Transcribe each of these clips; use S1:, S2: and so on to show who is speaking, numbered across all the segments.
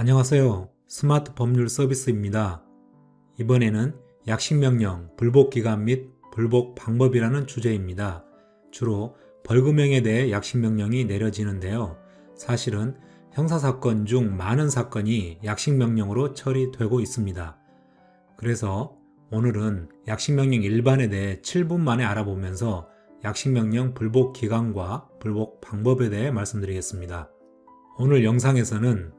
S1: 안녕하세요. 스마트 법률 서비스입니다. 이번에는 약식명령, 불복기간 및 불복 방법이라는 주제입니다. 주로 벌금형에 대해 약식명령이 내려지는데요. 사실은 형사사건 중 많은 사건이 약식명령으로 처리되고 있습니다. 그래서 오늘은 약식명령 일반에 대해 7분 만에 알아보면서 약식명령 불복 기간과 불복 방법에 대해 말씀드리겠습니다. 오늘 영상에서는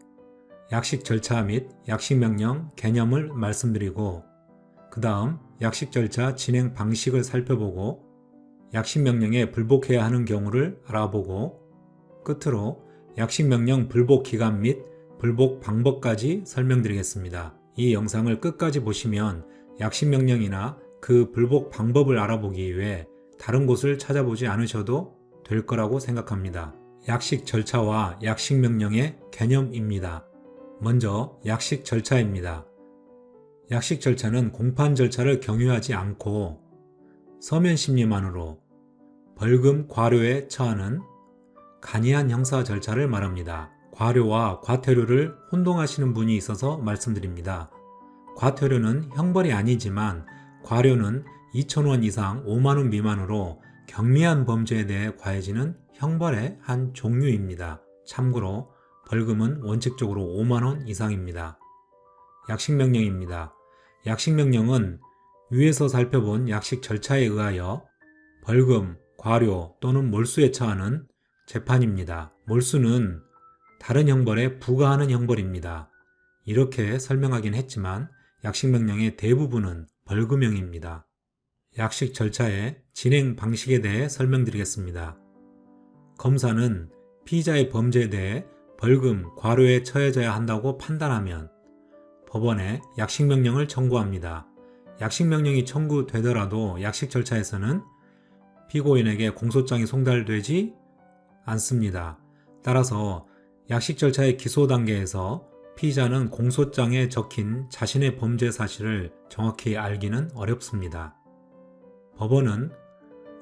S1: 약식 절차 및 약식 명령 개념을 말씀드리고 그 다음 약식 절차 진행 방식을 살펴보고 약식 명령에 불복해야 하는 경우를 알아보고 끝으로 약식 명령 불복 기간 및 불복 방법까지 설명드리겠습니다. 이 영상을 끝까지 보시면 약식 명령이나 그 불복 방법을 알아보기 위해 다른 곳을 찾아보지 않으셔도 될 거라고 생각합니다. 약식 절차와 약식 명령의 개념입니다. 먼저 약식 절차입니다. 약식 절차는 공판 절차를 경유하지 않고 서면 심리만으로 벌금 과료에 처하는 간이한 형사 절차를 말합니다. 과료와 과태료를 혼동하시는 분이 있어서 말씀드립니다. 과태료는 형벌이 아니지만 과료는 2,000원 이상 5만원 미만으로 경미한 범죄에 대해 과해지는 형벌의 한 종류입니다. 참고로 벌금은 원칙적으로 5만원 이상입니다. 약식 명령입니다. 약식 명령은 위에서 살펴본 약식 절차에 의하여 벌금, 과료 또는 몰수에 처하는 재판입니다. 몰수는 다른 형벌에 부과하는 형벌입니다. 이렇게 설명하긴 했지만 약식 명령의 대부분은 벌금형입니다. 약식 절차의 진행 방식에 대해 설명드리겠습니다. 검사는 피의자의 범죄에 대해 벌금, 과료에 처해져야 한다고 판단하면 법원에 약식 명령을 청구합니다. 약식 명령이 청구되더라도 약식 절차에서는 피고인에게 공소장이 송달되지 않습니다. 따라서 약식 절차의 기소 단계에서 피의자는 공소장에 적힌 자신의 범죄 사실을 정확히 알기는 어렵습니다. 법원은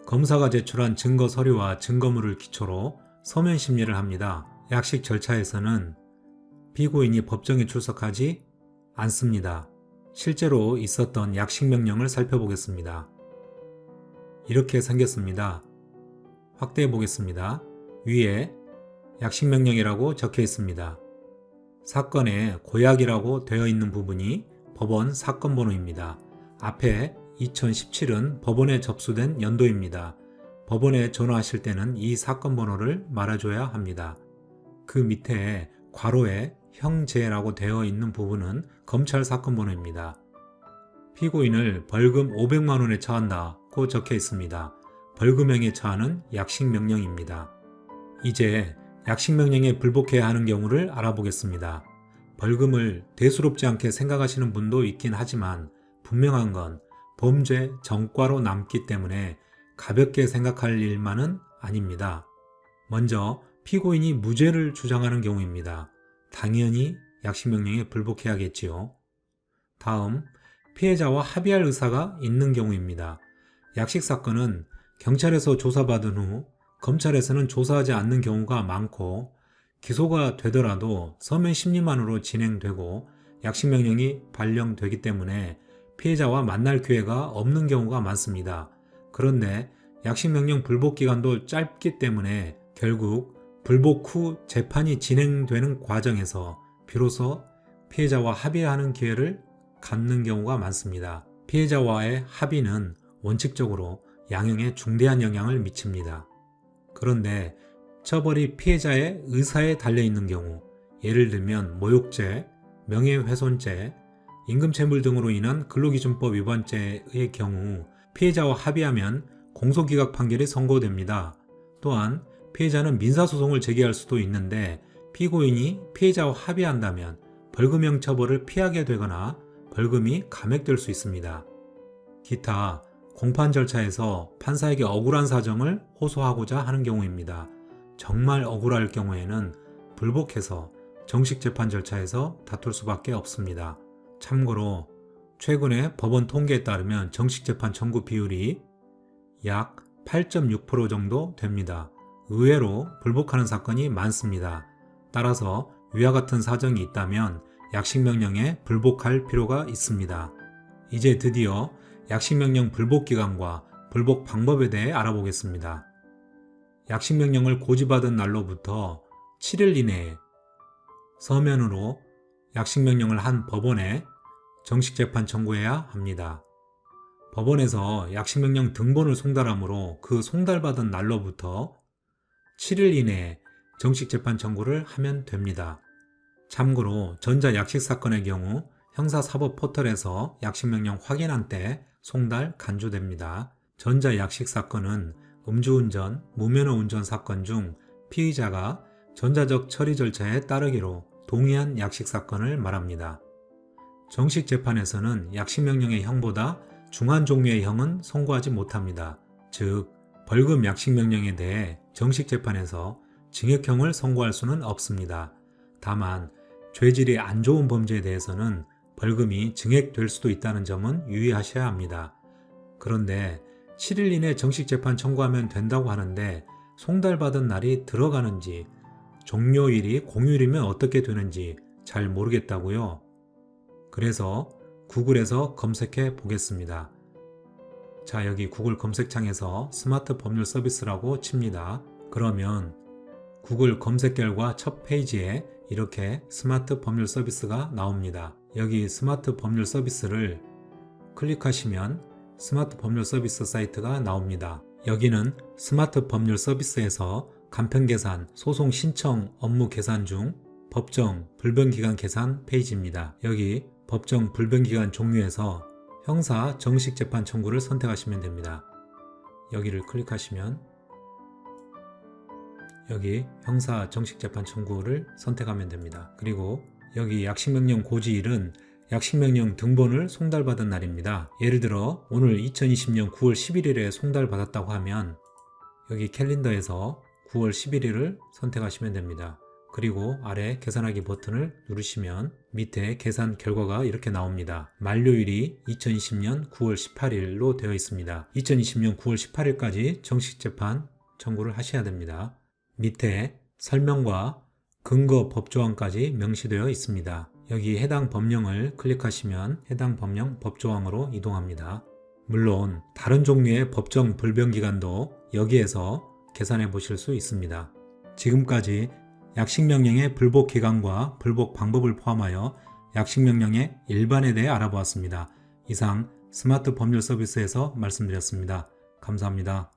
S1: 검사가 제출한 증거 서류와 증거물을 기초로 서면 심리를 합니다. 약식 절차에서는 피고인이 법정에 출석하지 않습니다. 실제로 있었던 약식 명령을 살펴보겠습니다. 이렇게 생겼습니다. 확대해 보겠습니다. 위에 약식 명령이라고 적혀 있습니다. 사건에 고약이라고 되어 있는 부분이 법원 사건 번호입니다. 앞에 2017은 법원에 접수된 연도입니다. 법원에 전화하실 때는 이 사건 번호를 말해줘야 합니다. 그 밑에 괄호에 형제라고 되어 있는 부분은 검찰 사건 번호입니다. 피고인을 벌금 500만 원에 처한다고 적혀 있습니다. 벌금형에 처하는 약식 명령입니다. 이제 약식 명령에 불복해야 하는 경우를 알아보겠습니다. 벌금을 대수롭지 않게 생각하시는 분도 있긴 하지만 분명한 건 범죄 전과로 남기 때문에 가볍게 생각할 일만은 아닙니다. 먼저 피고인이 무죄를 주장하는 경우입니다. 당연히 약식명령에 불복해야겠지요. 다음, 피해자와 합의할 의사가 있는 경우입니다. 약식 사건은 경찰에서 조사받은 후 검찰에서는 조사하지 않는 경우가 많고 기소가 되더라도 서면 심리만으로 진행되고 약식명령이 발령되기 때문에 피해자와 만날 기회가 없는 경우가 많습니다. 그런데 약식명령 불복 기간도 짧기 때문에 결국 불복 후 재판이 진행되는 과정에서 비로소 피해자와 합의하는 기회를 갖는 경우가 많습니다. 피해자와의 합의는 원칙적으로 양형에 중대한 영향을 미칩니다. 그런데 처벌이 피해자의 의사에 달려 있는 경우, 예를 들면 모욕죄, 명예훼손죄, 임금체물 등으로 인한 근로기준법 위반죄의 경우 피해자와 합의하면 공소기각 판결이 선고됩니다. 또한 피해자는 민사소송을 제기할 수도 있는데 피고인이 피해자와 합의한다면 벌금형 처벌을 피하게 되거나 벌금이 감액될 수 있습니다. 기타 공판 절차에서 판사에게 억울한 사정을 호소하고자 하는 경우입니다. 정말 억울할 경우에는 불복해서 정식 재판 절차에서 다툴 수밖에 없습니다. 참고로 최근에 법원 통계에 따르면 정식 재판 청구 비율이 약 8.6% 정도 됩니다. 의외로 불복하는 사건이 많습니다. 따라서 위와 같은 사정이 있다면 약식 명령에 불복할 필요가 있습니다. 이제 드디어 약식 명령 불복 기간과 불복 방법에 대해 알아보겠습니다. 약식 명령을 고지받은 날로부터 7일 이내에 서면으로 약식 명령을 한 법원에 정식 재판 청구해야 합니다. 법원에서 약식 명령 등본을 송달하므로 그 송달받은 날로부터 7일 이내에 정식 재판 청구를 하면 됩니다. 참고로 전자약식 사건의 경우 형사사법 포털에서 약식명령 확인한 때 송달 간주됩니다. 전자약식 사건은 음주운전, 무면허 운전 사건 중 피의자가 전자적 처리 절차에 따르기로 동의한 약식 사건을 말합니다. 정식 재판에서는 약식 명령의 형보다 중한 종류의 형은 선고하지 못합니다. 즉, 벌금 약식 명령에 대해 정식 재판에서 징역형을 선고할 수는 없습니다. 다만, 죄질이 안 좋은 범죄에 대해서는 벌금이 증액될 수도 있다는 점은 유의하셔야 합니다. 그런데 7일 이내 정식 재판 청구하면 된다고 하는데 송달받은 날이 들어가는지 종료일이 공휴일이면 어떻게 되는지 잘 모르겠다고요. 그래서 구글에서 검색해 보겠습니다. 자, 여기 구글 검색창에서 스마트 법률 서비스라고 칩니다. 그러면 구글 검색 결과 첫 페이지에 이렇게 스마트 법률 서비스가 나옵니다. 여기 스마트 법률 서비스를 클릭하시면 스마트 법률 서비스 사이트가 나옵니다. 여기는 스마트 법률 서비스에서 간편 계산, 소송 신청 업무 계산 중 법정 불변기간 계산 페이지입니다. 여기 법정 불변기간 종류에서 형사 정식 재판 청구를 선택하시면 됩니다. 여기를 클릭하시면 여기 형사 정식 재판 청구를 선택하면 됩니다. 그리고 여기 약식명령 고지일은 약식명령 등본을 송달받은 날입니다. 예를 들어 오늘 2020년 9월 11일에 송달받았다고 하면 여기 캘린더에서 9월 11일을 선택하시면 됩니다. 그리고 아래 계산하기 버튼을 누르시면 밑에 계산 결과가 이렇게 나옵니다. 만료일이 2020년 9월 18일로 되어 있습니다. 2020년 9월 18일까지 정식 재판 청구를 하셔야 됩니다. 밑에 설명과 근거 법조항까지 명시되어 있습니다. 여기 해당 법령을 클릭하시면 해당 법령 법조항으로 이동합니다. 물론 다른 종류의 법정 불변 기간도 여기에서 계산해 보실 수 있습니다. 지금까지 약식명령의 불복 기간과 불복 방법을 포함하여 약식명령의 일반에 대해 알아보았습니다. 이상 스마트 법률 서비스에서 말씀드렸습니다. 감사합니다.